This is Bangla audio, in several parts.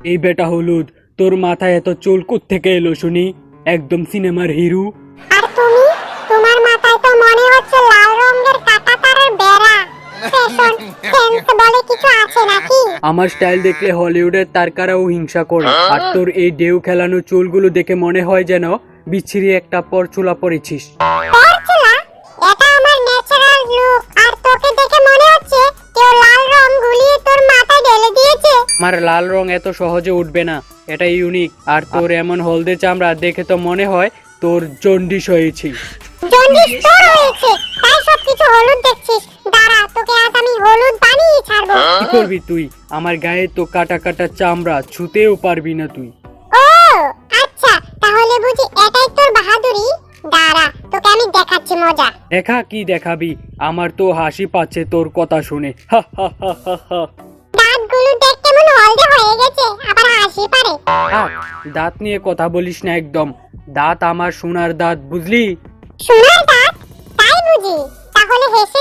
এই বেটা হলুদ তোর মাথায় এত চুল থেকে এলো শুনি? একদম সিনেমার হিরো। আর তুমি? তোমার মাথায় তো মনে হচ্ছে লাল রঙের কাটা তারের বেড়া। ফ্যাশন সেন্স বলে কিছু আছে নাকি? আমার স্টাইল দেখলে হলিউডের তারকারাও হিংসা করে আর তোর এই ডেউ খেলানো চুলগুলো দেখে মনে হয় যেন বিচ্ছিরি একটা পর চুলা পড়েছিস পরচুলা? এটা আমার ন্যাচারাল লুক আর তোকে দেখে মনে হচ্ছে আমার লাল রং এত সহজে উঠবে না এটা ইউনিক আর তোর এমন হলদে চামড়া দেখে তো মনে হয় তোর জন্ডিস হয়েছে। জন্ডিস তোর হয়েছে তাই সব কিছু হলুদ দেখছিস। দাঁড়া তোকে আজ আমি হলুদ বানিয়ে ছাড়বো। কি করবি তুই? আমার গায়ে তো কাটা কাটা চামড়া ছুতেও পারবি না তুই। ও আচ্ছা তাহলে বুঝি এটাই তোর বাহাদুরি? দাঁড়া তোকে আমি দেখাচ্ছি মজা। দেখা কি দেখাবি? আমার তো হাসি পাচ্ছে তোর কথা শুনে। হা হা হা হা হা। দাঁতগুলো দেখ হয়ে গেছে আবার হাসি পারে। দাঁত নিয়ে কথা বলিস না একদম। দাঁত আমার সোনার দাঁত বুঝলি? সোনার দাঁত? তাই বুঝি। তাহলে হেসে।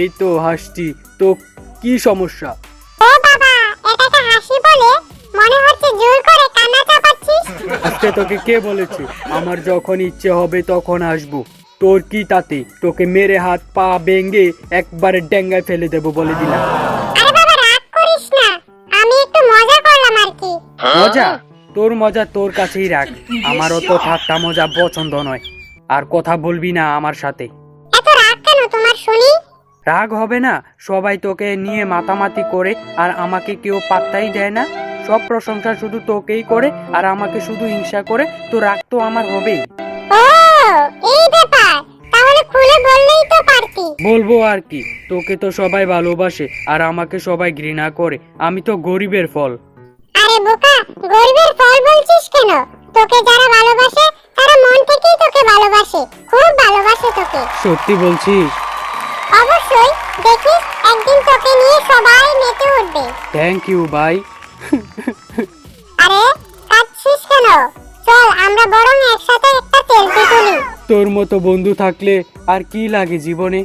এই তো হাসছি। তো কি সমস্যা? ও বাবা এটাকে হাসি বলে মনে হচ্ছে জোর করে কান্না চাপাচ্ছিস। আজকে তোকে কে বলেছে? আমার যখন ইচ্ছে হবে তখন আসব তোর কি তাতে? তোকে মেরে হাত পা বেঙ্গে একবারে ডেঙ্গায় ফেলে দেবো বলে দিলাম। আরে বাবা রাগ করিস না। আমি একটু মজা করলাম আর কি। মজা? তোর মজা তোর কাছেই রাখ আমার অত ঠাট্টা মজা পছন্দ নয়। আর কথা বলবি না আমার সাথে। এত রাগ কেন তোমার শুনি? রাগ হবে না। সবাই তোকে নিয়ে মাতামাতি করে আর আমাকে কেউ পাত্তাই দেয় না। সব প্রশংসা শুধু তোকেই করে আর আমাকে শুধু হিংসা করে। তো রাগ তো আমার হবেই। ও এই বলব আর কি তোকে তো সবাই ভালোবাসে আর আমাকে সবাই ঘৃণা করে আমি তো গরিবের ফল। আরে বোকা গরিবের ফল বলছিস কেন? তোকে যারা ভালোবাসে তারা মন থেকেই তোকে ভালোবাসে খুব ভালোবাসে তোকে। সত্যি বলছিস? অবশ্যই দেখিস একদিন তোকে নিয়ে সবাই মেতে উঠবে। থ্যাংক ইউ ভাই আরে কাঁদছিস কেন? চল আমরা বরং একসাথে একটা সেলফি তুলি তোর মতো বন্ধু থাকলে আর কি লাগে জীবনে?